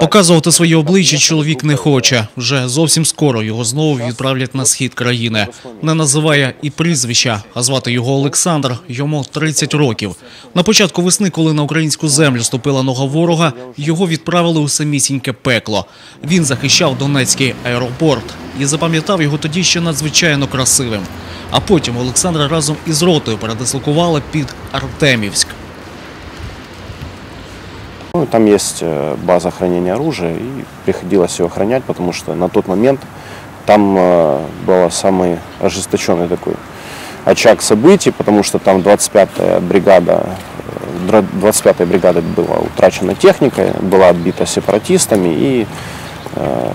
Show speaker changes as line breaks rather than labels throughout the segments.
Показувати своє обличчя чоловік не хоче. Вже зовсім скоро його знову відправлять на схід країни. Не називає і прізвища, а звати його Олександр. Йому 30 років. На початку весни, коли на українську землю ступила нога ворога, його відправили у самісіньке пекло. Він захищав Донецький аеропорт і запам'ятав його тоді ще надзвичайно красивим. А потім Олександра разом із ротою передислокували під Артемівськ.
Ну, там есть э, база хранения оружия, и приходилось ее охранять, потому что на тот момент там э, был самый ожесточенный такой очаг событий, потому что там 25-я бригада, э, дра- 25-я бригада была утрачена техникой, была отбита сепаратистами, и э,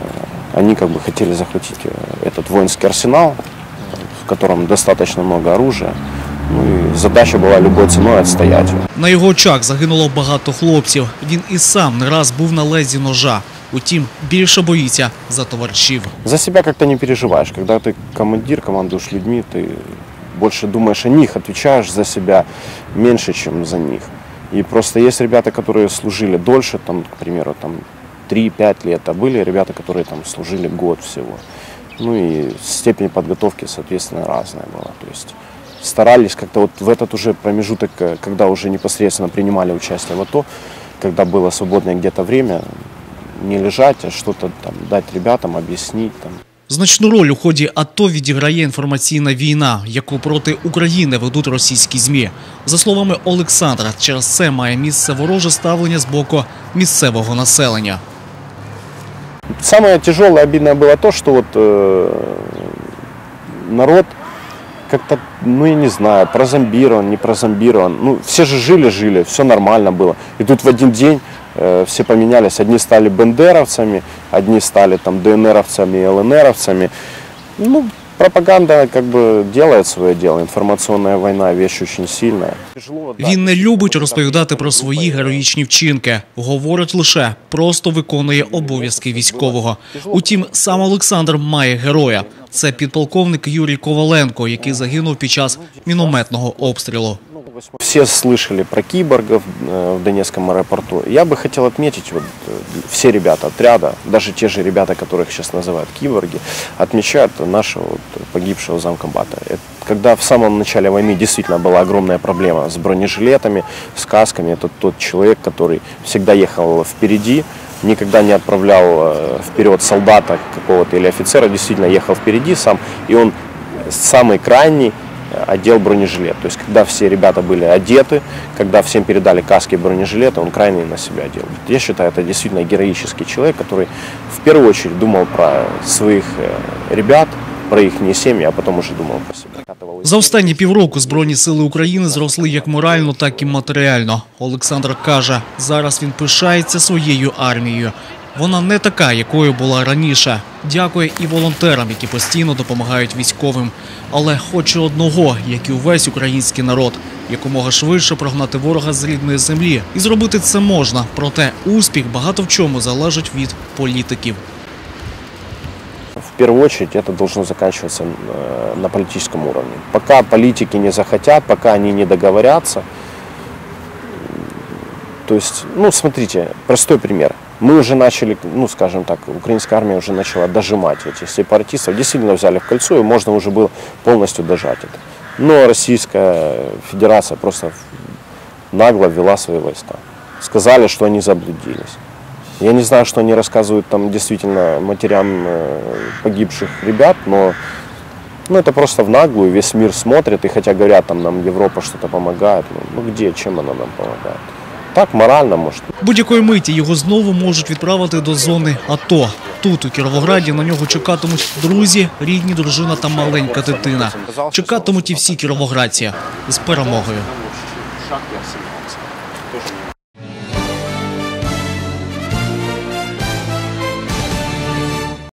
они как бы хотели захватить э, этот воинский арсенал, в котором достаточно много оружия. Ну и задача была любой ценой отстоять его.
На його очах загинуло багато хлопців. Він і сам не раз був на лезі ножа. Утім, більше боїться за товаришів.
За себя как-то не переживаешь. Когда ты командир, командуешь людьми, ты больше думаешь о них, отвечаешь за себя меньше, чем за них. И просто есть ребята, которые служили дольше, там, к примеру, там 3-5 лет, а были ребята, которые там служили год всего. Ну и степень подготовки, соответственно, разная была. То есть старались как-то вот в этот уже промежуток, э, когда уже непосредственно принимали участие в АТО, когда было свободное где-то время, не лежать, а что-то там дать ребятам, объяснить там.
Значну роль у ході АТО відіграє інформаційна війна, яку проти України ведуть російські змі. За словами Олександра, через це має місце вороже ставлення з боку місцевого населення.
Самое тяжелое, обидное было то, что вот э, народ как-то, ну я не знаю, прозомбирован, не прозомбирован. Ну, все же жили-жили, все нормально было. И тут в один день э, все поменялись. Одни стали бендеровцами, одни стали там ДНРовцами и ЛНРовцами. Ну, пропаганда как бы делает своє дело. Інформаційна війна вещь очень сильная.
Він не любить розповідати про свої героїчні вчинки. Говорить лише просто виконує обов'язки військового. Утім, сам Олександр має героя. Це підполковник Юрій Коваленко, який загинув під час мінометного обстрілу.
Все слышали про киборгов э, в Донецком аэропорту. Я бы хотел отметить, вот, э, все ребята отряда, даже те же ребята, которых сейчас называют киборги, отмечают нашего вот, погибшего замкомбата. Это когда в самом начале войны действительно была огромная проблема с бронежилетами, с касками, это тот человек, который всегда ехал впереди, никогда не отправлял э, вперед солдата какого-то или офицера, действительно ехал впереди сам, и он самый крайний э, одел бронежилет. То есть, когда все ребята были одеты, когда всем передали каски и бронежилеты, он крайний на себя одел. Я считаю, это действительно героический человек, который в первую очередь думал про своих э, ребят, про их семьи, а потом уже думал про себя.
За останні півроку Збройні сили України зросли як морально, так і матеріально. Олександр каже, зараз він пишається своєю армією. вона не така, якою була раніше. Дякує і волонтерам, які постійно допомагають військовим. Але хоче одного, як і увесь український народ, якомога швидше прогнати ворога з рідної землі. І зробити це можна. Проте успіх багато в чому залежить від політиків.
В первую очередь это должно заканчиваться э, на политическом уровне. Пока политики не захотят, пока они не договорятся. То есть, ну, смотрите, простой пример. Мы уже начали, ну, скажем так, украинская армия уже начала дожимать этих сепаратистов. Действительно взяли в кольцо, и можно уже было полностью дожать это. Но Российская Федерация просто нагло ввела свои войска. Сказали, что они заблудились. Я не знаю, что они рассказывают там действительно матерям э, погибших ребят, но ну, это просто в наглую, весь мир смотрит, и хотя говорят, там нам Европа что-то помогает, ну, ну где, чем она нам помогает? Так, морально, може.
Будь-якої миті його знову можуть відправити до зони АТО. Тут, у Кіровограді, на нього чекатимуть друзі, рідні, дружина та маленька дитина. Чекатимуть і всі кіровоградці з перемогою.
Всегда.